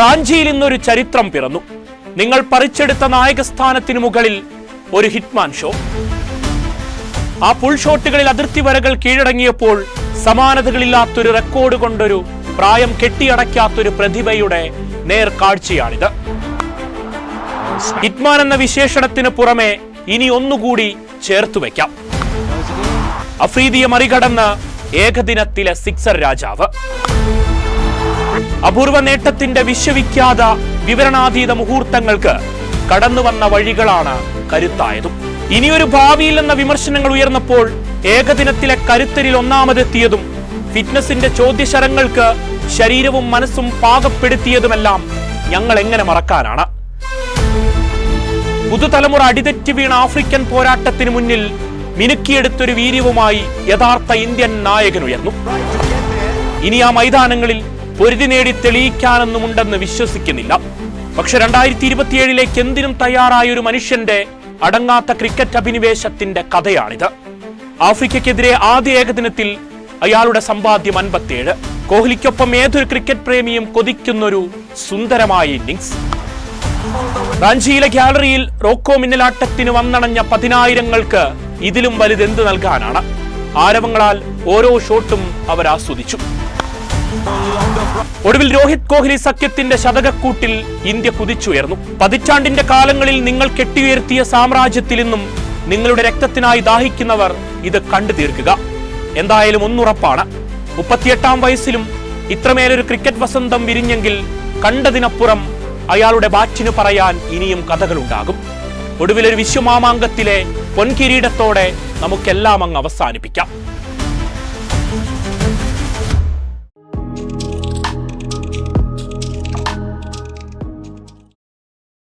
റാഞ്ചിയിൽ ഇന്നൊരു ചരിത്രം പിറന്നു. നിങ്ങൾ പറിച്ചെടുത്ത നായകസ്ഥാനത്തിന് മുകളിൽ ഒരു ഹിറ്റ്മാൻ ഷോ. ആ പുൾ ഷോട്ടുകളിൽ അതിർത്തി വരകൾ കീഴടങ്ങിയപ്പോൾ സമാനതകളില്ലാത്തൊരു റെക്കോർഡ് കൊണ്ടൊരു പ്രായം കെട്ടിയടയ്ക്കാത്തൊരു പ്രതിഭയുടെ നേർ കാഴ്ചയാണിത് ഹിറ്റ്മാൻ എന്ന വിശേഷണത്തിന് പുറമെ ഇനി ഒന്നുകൂടി ചേർത്തു വയ്ക്കാം അഫ്രീദിയെ മറികടന്ന് ഏകദിനത്തിലെ സിക്സർ രാജാവ്. അപൂർവ നേട്ടത്തിന്റെ വിശ്വവിഖ്യാത വിവരണാതീത മുഹൂർത്തങ്ങൾക്ക് കടന്നു വന്ന വഴികളാണ് കരുത്തായതും. ഇനിയൊരു ഭാവിയിൽ എന്ന വിമർശനങ്ങൾ ഉയർന്നപ്പോൾ ഏകദിനത്തിലെ കരുത്തരിൽ ഒന്നാമതെത്തിയതും ഫിറ്റ്നസിന്റെ ചോദ്യശരങ്ങൾക്ക് ശരീരവും മനസ്സും പാകപ്പെടുത്തിയതുമെല്ലാം ഞങ്ങൾ എങ്ങനെ മറക്കാനാണ്? പുതുതലമുറ അടിതെറ്റി വീണ ആഫ്രിക്കൻ പോരാട്ടത്തിന് മുന്നിൽ മിനുക്കിയെടുത്തൊരു വീര്യവുമായി യഥാർത്ഥ ഇന്ത്യൻ നായകൻ ഉയർന്നു ഇനി ആ മൈതാനങ്ങളിൽ പൊരുതി നേടി തെളിയിക്കാനൊന്നുമുണ്ടെന്ന് വിശ്വസിക്കുന്നില്ല. പക്ഷെ രണ്ടായിരത്തി ഇരുപത്തിയേഴിലേക്ക് എന്തിനും തയ്യാറായ ഒരു മനുഷ്യന്റെ അടങ്ങാത്ത ക്രിക്കറ്റ് അഭിനിവേശത്തിന്റെ കഥയാണിത്. ആഫ്രിക്കയ്ക്കെതിരെ ആദ്യ ഏകദിനത്തിൽ അയാളുടെ സമ്പാദ്യം അൻപത്തിയേഴ്. കോഹ്ലിക്കൊപ്പം ഏതൊരു ക്രിക്കറ്റ് പ്രേമിയും കൊതിക്കുന്നൊരു സുന്ദരമായ ഇന്നിങ്സ്. റാഞ്ചിയിലെ ഗ്യാലറിയിൽ റോക്കോ മിന്നലാട്ടത്തിന് വന്നണഞ്ഞ പതിനായിരങ്ങൾക്ക് ഇതിലും വലുതെന്ത് നൽകാനാണ്? ആരവങ്ങളാൽ ഓരോ ഷോട്ടും അവർ ആസ്വദിച്ചു. ഒടുവിൽ രോഹിത് കോഹ്ലി സഖ്യത്തിന്റെ ശതകക്കൂട്ടിൽ ഇന്ത്യ കുതിച്ചുയർന്നു. പതിറ്റാണ്ടിന്റെ കാലങ്ങളിൽ നിങ്ങൾ കെട്ടിയുയർത്തിയ സാമ്രാജ്യത്തിൽ നിന്നും നിങ്ങളുടെ രക്തത്തിനായി ദാഹിക്കുന്നവർ ഇത് കണ്ടു തീർക്കുക എന്തായാലും ഒന്നുറപ്പാണ്. മുപ്പത്തിയെട്ടാം വയസ്സിലും ഇത്രമേലൊരു ക്രിക്കറ്റ് വസന്തം വിരിഞ്ഞെങ്കിൽ കണ്ടതിനപ്പുറം അയാളുടെ ബാറ്റിന് പറയാൻ ഇനിയും കഥകളുണ്ടാകും. ഒടുവിലൊരു വിശ്വമാമാങ്കത്തിലെ പൊൻകിരീടത്തോടെ നമുക്കെല്ലാം അങ്ങ് അവസാനിപ്പിക്കാം.